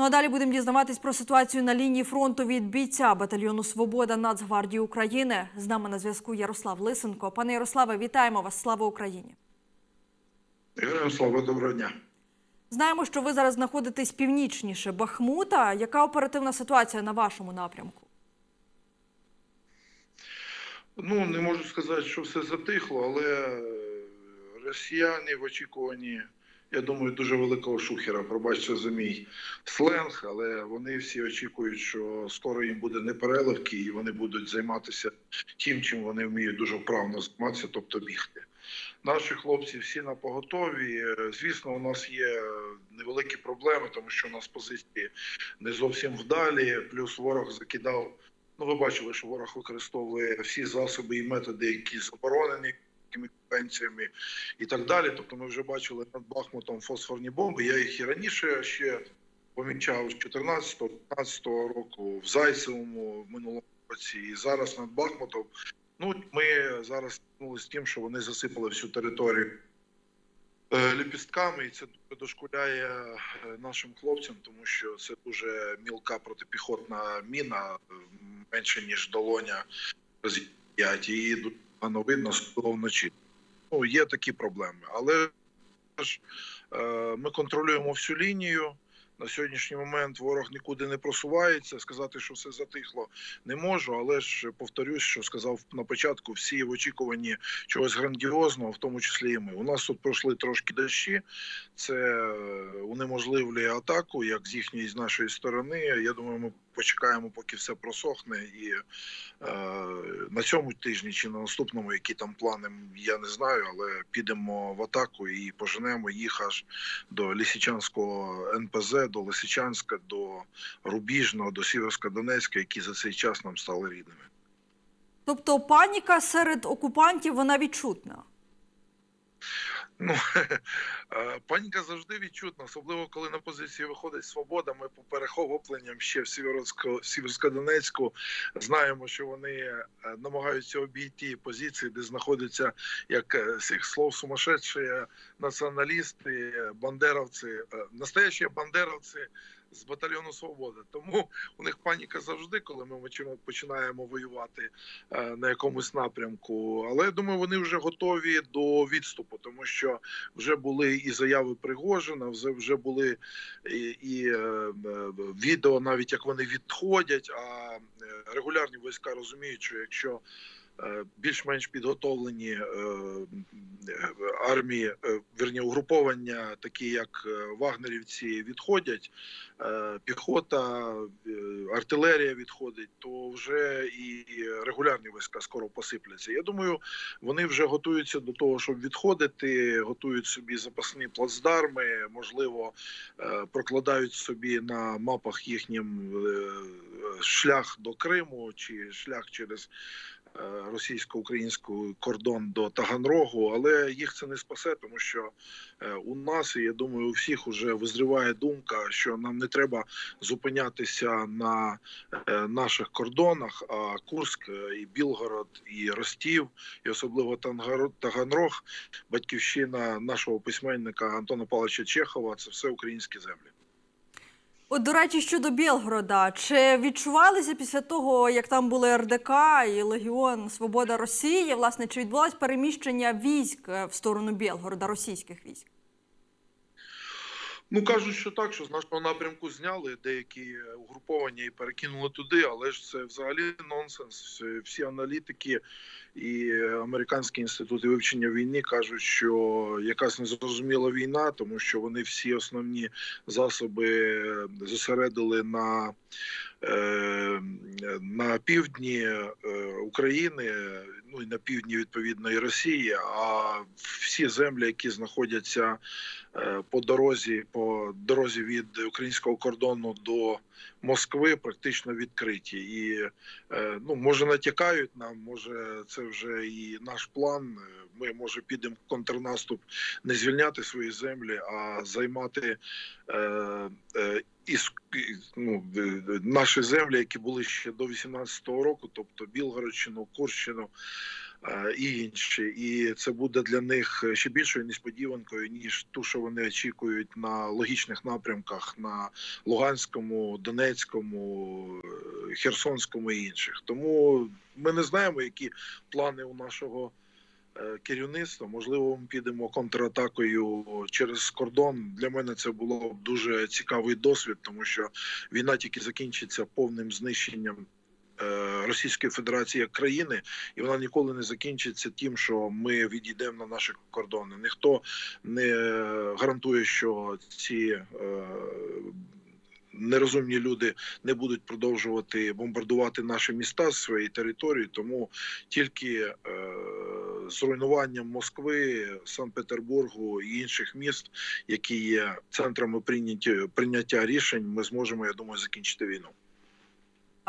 Ну а далі будемо дізнаватись про ситуацію на лінії фронту від бійця батальйону Свобода Нацгвардії України. З нами на зв'язку Ярослав Лисенко. Пане Ярославе, вітаємо вас! Слава Україні! Героям слава, доброго дня. Знаємо, що ви зараз знаходитесь північніше Бахмута. Яка оперативна ситуація на вашому напрямку? Ну, не можу сказати, що все затихло, але е, росіяни в очікуванні, я думаю, дуже великого шухера. Пробачте за мій сленг, але вони всі очікують, що скоро їм буде непереливки, і вони будуть займатися тим, чим вони вміють дуже вправно займатися, тобто бігти. Наші хлопці всі на поготові. Звісно, у нас є невеликі проблеми, тому що у нас позиції не зовсім вдалі. Плюс ворог закидав. Ну, ви бачили, що ворог використовує всі засоби і методи, які заборонені конвенціями і так далі. Тобто, ми вже бачили над Бахмутом фосфорні бомби. Я їх і раніше ще помічав з 14-15 року в Зайцевому в минулому році, і зараз над Бахмутом. Ну, ми зараз з тим, що вони засипали всю територію е, ліпістками, і це дуже дошкуляє е, нашим хлопцям, тому що це дуже мілка протипіхотна міна, е, менше ніж долоня з 5, і погано видно особливо вночі. Ну, є такі проблеми, але ж е, ми контролюємо всю лінію. На сьогоднішній момент ворог нікуди не просувається. Сказати, що все затихло, не можу. Але ж повторюсь, що сказав на початку, всі в очікуванні чогось грандіозного, в тому числі і ми. У нас тут пройшли трошки дощі. Це унеможливлює атаку, як з їхньої з нашої сторони. Я думаю, ми почекаємо, поки все просохне, і е, на цьому тижні чи на наступному, які там плани, я не знаю, але підемо в атаку і поженемо їх аж до Лисичанського НПЗ, до Лисичанська, до Рубіжного, до Сіверська-Донецька, які за цей час нам стали рідними. Тобто паніка серед окупантів вона відчутна. Ну е, паніка завжди відчутна, особливо коли на позиції виходить свобода. Ми по перехопленням ще в Сіверсько, Сіверсько-Донецьку знаємо, що вони е, намагаються обійти позиції, де знаходяться як е, з їх слов сумасшедші націоналісти, бандеровці, настоящі бандеровці. З батальйону Свобода, тому у них паніка завжди, коли ми починаємо- воювати е, на якомусь напрямку. Але я думаю, вони вже готові до відступу, тому що вже були і заяви Пригожина, вже вже були і, і е, е, відео, навіть як вони відходять. А регулярні війська розуміють, що якщо більш-менш підготовлені е, е, армії, е, верні угруповання, такі як е, вагнерівці, відходять, е, піхота, е, артилерія відходить, то вже і регулярні війська скоро посипляться. Я думаю, вони вже готуються до того, щоб відходити, готують собі запасні плацдарми, можливо, е, прокладають собі на мапах їхнім е, шлях до Криму чи шлях через е, російсько-український кордон до Таганрогу, але їх це не спасе, тому що е, у нас, і я думаю, у всіх уже визріває думка, що нам не треба зупинятися на е, наших кордонах, а Курськ, і Білгород, і Ростів, і особливо Таганрог, батьківщина нашого письменника Антона Павловича Чехова, це все українські землі. От, до речі, щодо Білгорода, чи відчувалися після того, як там були РДК і Легіон Свобода Росії, власне, чи відбулось переміщення військ е, в сторону Білгорода, російських військ? Ну кажуть, що так, що з нашого напрямку зняли деякі е, угруповання і перекинули туди, але ж це взагалі нонсенс. Всі- аналітики і американські інститути вивчення війни кажуть, що якась незрозуміла війна, тому що вони всі основні засоби е, зосередили на, е, на півдні України, ну і на півдні відповідно і Росії. А всі землі, які знаходяться по дорозі, по дорозі від українського кордону до Москви, практично відкриті. І е, ну може натякають нам, може це вже і наш план. Ми може підемо контрнаступ, не звільняти свої землі, а займати е, е, із ну, е, наші землі, які були ще до 18-го року, тобто Білгородщину, Курщину. Е, і інші. І це буде для них ще більшою несподіванкою, ніж ту, що вони очікують на логічних напрямках на Луганському, Донецькому, е, Херсонському і інших. Тому ми не знаємо, які плани у нашого е, керівництва. Можливо, ми підемо контратакою через кордон. Для мене це було б дуже цікавий досвід, тому що війна тільки закінчиться повним знищенням. Е, Російської Федерації як країни, і вона ніколи не закінчиться тим, що ми відійдемо на наші кордони. Ніхто не гарантує, що ці е, нерозумні люди не будуть продовжувати бомбардувати наші міста з своєї території. Тому тільки е, Москви, Санкт-Петербургу і інших міст, які є центрами прийняття рішень, ми зможемо, я думаю, закінчити війну.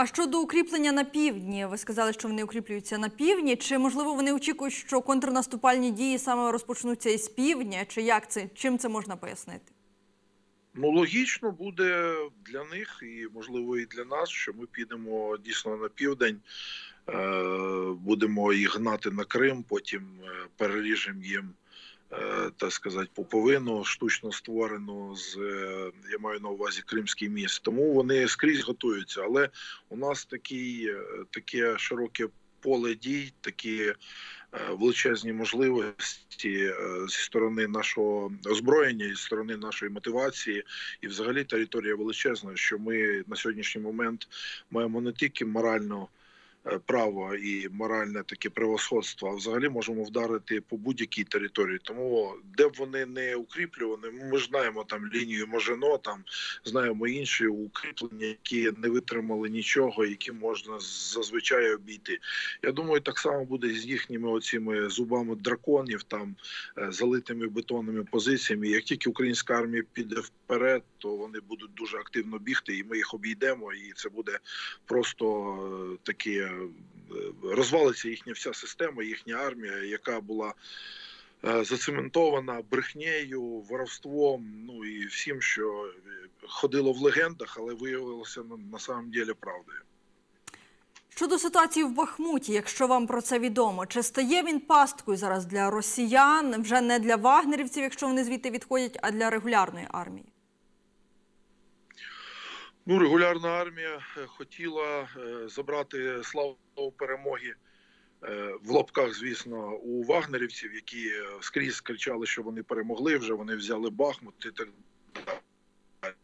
А щодо укріплення на півдні, ви сказали, що вони укріплюються на півдні. Чи можливо вони очікують, що контрнаступальні дії саме розпочнуться із півдня? Чи як це чим це можна пояснити? Ну, логічно буде для них і можливо і для нас, що ми підемо дійсно на південь, е, будемо їх гнати на Крим, потім е, переріжемо їм. Е, Так сказати, пуповину штучно створену з е, я маю на увазі Кримський міст. Тому вони скрізь готуються. Але у нас такий, е, таке широке поле дій, такі величезні можливості зі сторони нашого озброєння, зі сторони нашої мотивації, і взагалі територія величезна, що ми на сьогоднішній момент маємо не тільки морально право і моральне таке превосходство, а взагалі можемо вдарити по будь-якій території. Тому де б вони не укріплювані, ми ж знаємо там лінію Можино, там знаємо інші укріплення, які не витримали нічого, які можна зазвичай обійти. Я думаю, так само буде з їхніми оціми зубами драконів, там е, залитими бетонними позиціями. Як тільки українська армія піде вперед, то вони будуть дуже активно бігти, і ми їх обійдемо. І це буде просто е, такі е, розвалиться їхня вся система, їхня армія, яка була. е, Зацементована брехнею, воровством, ну і всім, що е, ходило в легендах, але виявилося на, на самом деле правдою. Щодо ситуації в Бахмуті, якщо вам про це відомо, чи стає він пасткою зараз для росіян, вже не для вагнерівців, якщо вони звідти відходять, а для регулярної армії? Ну, регулярна армія е, хотіла е, забрати славу перемоги е, в лапках, звісно, у вагнерівців, які скрізь кричали, що вони перемогли, вже вони взяли Бахмут і так далі.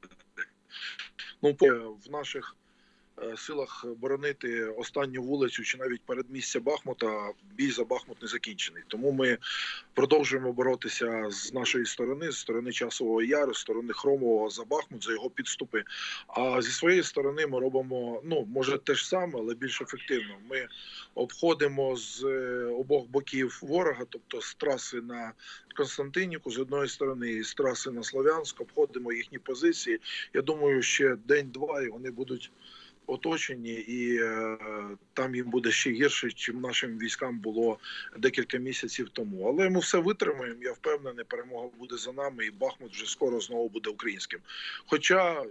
Ну, в наших силах боронити останню вулицю чи навіть передмістя Бахмута, бій за Бахмут не закінчений. Тому ми продовжуємо боротися з нашої сторони, з сторони часового яру, з сторони Хромового за Бахмут, за його підступи. А зі своєї сторони ми робимо ну може те ж саме, але більш ефективно. Ми обходимо з е, обох боків ворога, тобто з траси на Константинівку з одної сторони, і з траси на Слов'янськ, обходимо їхні позиції. Я думаю, ще день-два і вони будуть. Оточені, і е, там їм буде ще гірше, чим нашим військам було декілька місяців тому. Але ми все витримаємо. Я впевнений, перемога буде за нами, і Бахмут вже скоро знову буде українським. Хоча,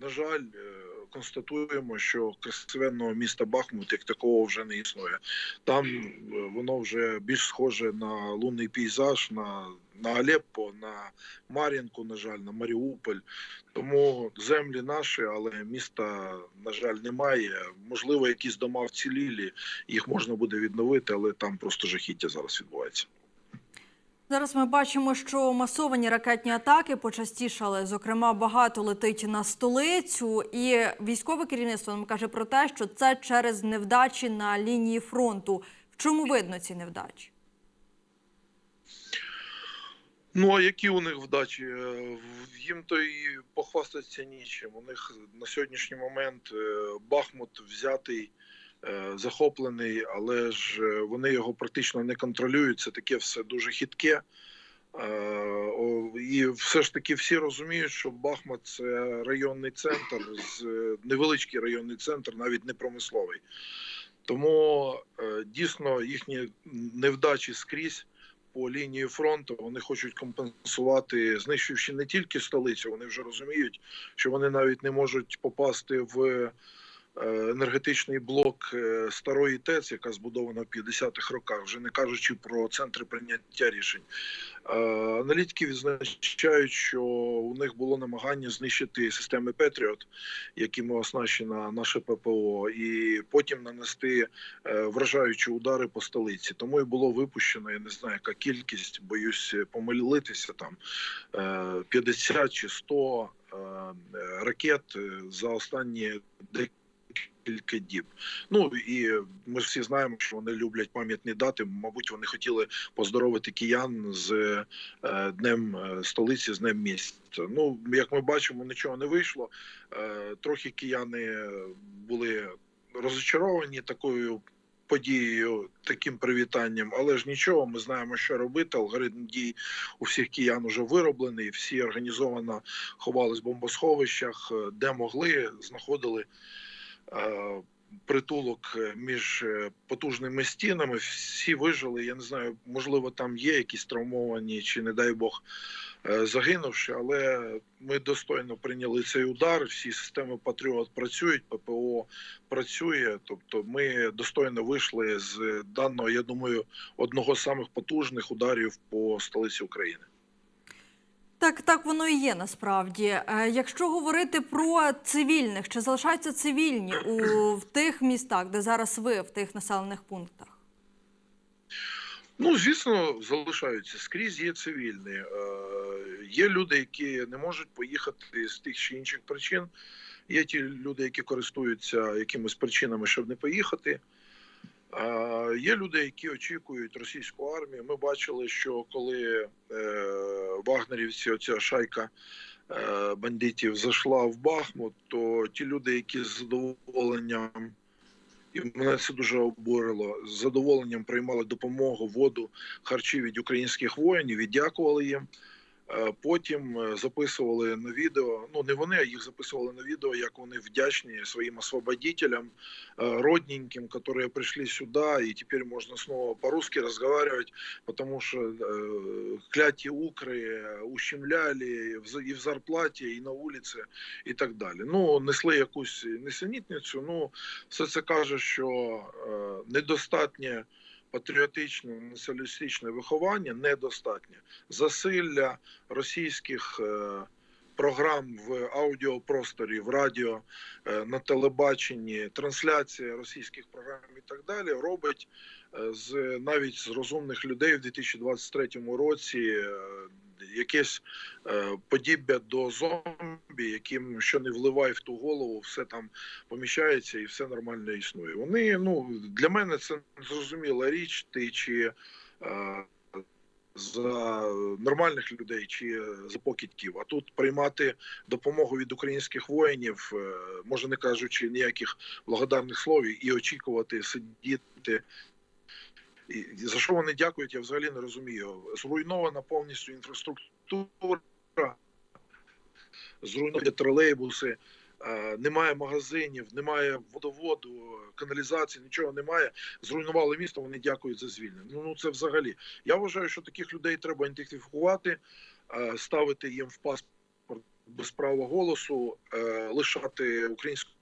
на жаль, е, констатуємо, що красивенного міста Бахмут як такого вже не існує. Там е, воно вже більш схоже на лунний пейзаж, на, на Алеппо, на Мар'їнку, на жаль, на Маріуполь. Тому землі наші, але міста, на жаль, немає. Можливо, якісь дома вцілілі, їх можна буде відновити, але там просто жахіття зараз відбувається. Зараз ми бачимо, що масовані ракетні атаки почастішали. Зокрема, багато летить на столицю, і військове керівництво нам каже про те, що це через невдачі на лінії фронту. В чому видно ці невдачі? Ну а які у них вдачі? Е, Їм то і похвастатися нічим. У них на сьогоднішній момент е, Бахмут взятий, захоплений, але ж е, вони його практично не контролюють. Це таке все дуже хитке. Е, І все ж таки всі розуміють, що Бахмут це районний центр, е, невеличкий районний центр, навіть не промисловий. Тому е, дійсно їхні невдачі скрізь по лінії фронту вони хочуть компенсувати, знищуючи не тільки столицю. Вони вже розуміють, що вони навіть не можуть попасти в е, енергетичний блок е, старої ТЕЦ, яка збудована в 50-х роках, вже не кажучи про центри прийняття рішень. Е, Аналітики відзначають, що у них було намагання знищити системи Петріот, якими оснащена наше ППО, і потім нанести е, вражаючі удари по столиці. Тому і було випущено, я не знаю, яка кількість, боюсь помилитися там е, 50 чи 100 е, ракет е, за останні декілька діб. Ну і ми ж всі знаємо, що вони люблять пам'ятні дати. Мабуть, вони хотіли поздоровити киян з е, днем е, столиці, з днем міста. Ну, як ми бачимо, нічого не вийшло. Е, Трохи кияни були розочаровані такою подією, таким привітанням, але ж нічого, ми знаємо, що робити. Алгоритм дій у всіх киян уже вироблений. Всі організовано ховались в бомбосховищах, е, де могли, знаходили притулок е, між е, потужними стінами. Всі вижили. Я не знаю, можливо, там є якісь травмовані чи, не дай Бог, е, загинувши, але ми достойно прийняли цей удар. Всі системи Патріот працюють, ППО працює. Тобто, ми достойно вийшли з даного, я думаю, одного з самих потужних ударів по столиці України. Так, так воно і є насправді. Е, Якщо говорити про цивільних, чи залишаються цивільні у в тих містах, де зараз ви, в тих населених пунктах? Ну, звісно, залишаються скрізь. Є цивільні. Е, Є люди, які не можуть поїхати з тих чи інших причин. Є ті люди, які користуються якимись причинами, щоб не поїхати. Є люди, які очікують російську армію. Ми бачили, що коли е, вагнерівці, оця шайка е, бандитів, зайшла в Бахмут, то ті люди, які з задоволенням, і мене це дуже обурило, з задоволенням приймали допомогу, воду, харчі від українських воїнів і дякували їм. Е, Потім е, записували на відео. Ну не вони, а їх записували на відео, як вони вдячні своїм освободителям, э, родненьким, которые пришли сюда, и теперь можно снова по-русски разговаривать, потому что э, кляті укры ущемляли в за- і в зарплаті, і на вулиці, і так далі. Ну, несли якусь несенітницю. Ну, все це каже, що е, недостатнє патріотичне націоналістичне виховання недостатнє. Засилля російських е, програм в аудіопросторі, в радіо, е, на телебаченні, трансляція російських програм і так далі робить е, з навіть з розумних людей в 2023 році е, якесь е, до зомбі, яким що не вливай в ту голову, все там поміщається і все нормально існує. Вони ну для мене це зрозуміла річ, ти чи за нормальних людей чи за покидьків. А тут приймати допомогу від українських воїнів, е, може не кажучи ніяких благодарних слов, і очікувати сидіти. І за що вони дякують, я взагалі не розумію. Зруйнована повністю інфраструктура, зруйновані тролейбуси, е, немає магазинів, немає водоводу, каналізації, нічого немає. Зруйнували місто. Вони дякують за звільнення. Ну, ну це взагалі. Я вважаю, що таких людей треба ідентифікувати, е, ставити їм в паспорт без права голосу, е, лишати українського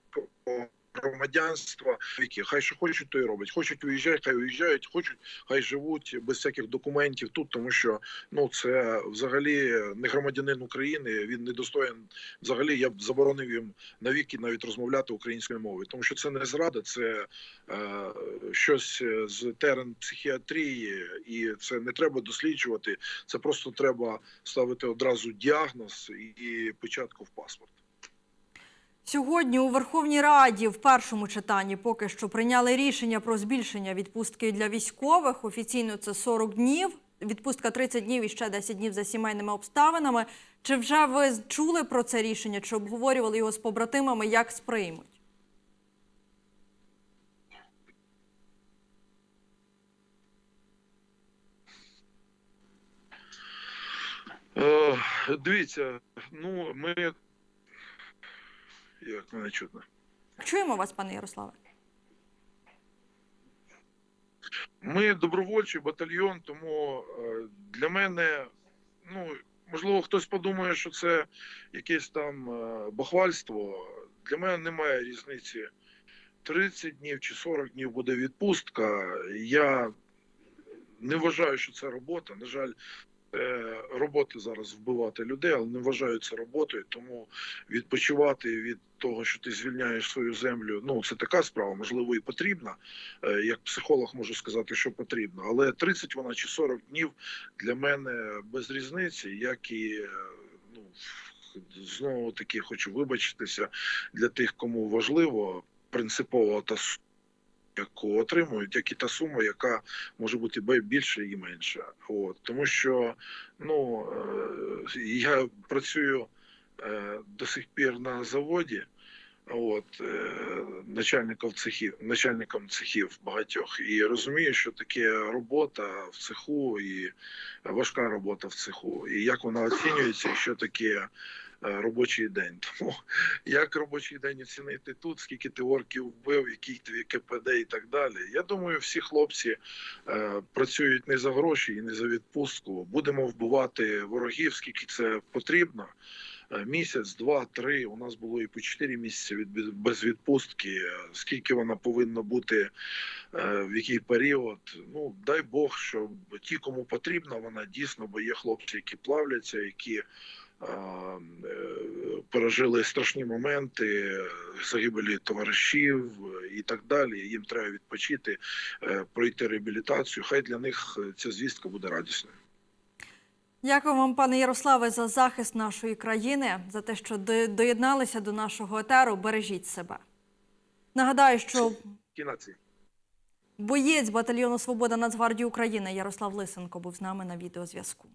громадянства. Які хай що хочуть, то і роблять. Хочуть уїжджають, хай уїжджають, хочуть, хай живуть без всяких документів тут, тому що ну це взагалі не громадянин України. Він не достоїн. Взагалі я б заборонив їм навіки навіть розмовляти українською мовою, тому що це не зрада, це е, щось з терен психіатрії, і це не треба досліджувати. Це просто треба ставити одразу діагноз і, печатку в паспорт. Сьогодні у Верховній Раді в першому читанні поки що прийняли рішення про збільшення відпустки для військових. Офіційно це 40 днів. Відпустка 30 днів і ще 10 днів за сімейними обставинами. Чи вже ви чули про це рішення? Чи обговорювали його з побратимами? Як сприймуть? Е, дивіться, ну ми як мене чутно. Чуємо вас, пане Ярославе. Ми добровольчий батальйон, тому е, для мене, ну можливо, хтось подумає, що це якесь там е, бахвальство. Для мене немає різниці, 30 днів чи 40 днів буде відпустка. Я не вважаю, що це робота. На жаль, е, робота зараз вбивати людей, але не вважаю це роботою. Тому відпочивати від того, що ти звільняєш свою землю, ну це така справа, можливо, і потрібна. Е, Як психолог можу сказати, що потрібно. Але 30 вона чи 40 днів для мене без різниці, як і е, ну. Знову таки хочу вибачитися для тих, кому важливо принципово та яку отримують, як і та сума, яка може бути більше і менша. От тому що ну е, я працюю е, до сих пір на заводі. От е, начальником цехів, начальником цехів багатьох, і розумію, що таке робота в цеху і важка робота в цеху, і як вона оцінюється, і що таке е, робочий день. Тому як робочий день оцінити тут, скільки ти орків вбив, який твій КПД і так далі. Я думаю, всі хлопці е, працюють не за гроші і не за відпустку. Будемо вбивати ворогів, скільки це потрібно. Е, Місяць, два, три. У нас було і по чотири місяці від без відпустки. Е, Скільки вона повинна бути, е, в який період. Ну дай Бог, щоб ті, кому потрібна, вона дійсно, бо є хлопці, які плавляться, які пережили страшні моменти загибелі товаришів і так далі. Їм треба відпочити, пройти реабілітацію. Хай для них ця звістка буде радісною. Дякую вам, пане Ярославе, за захист нашої країни, за те, що доєдналися до нашого етеру. Бережіть себе. Нагадаю, що боєць батальйону Свобода Нацгвардії України Ярослав Лисенко був з нами на відеозв'язку.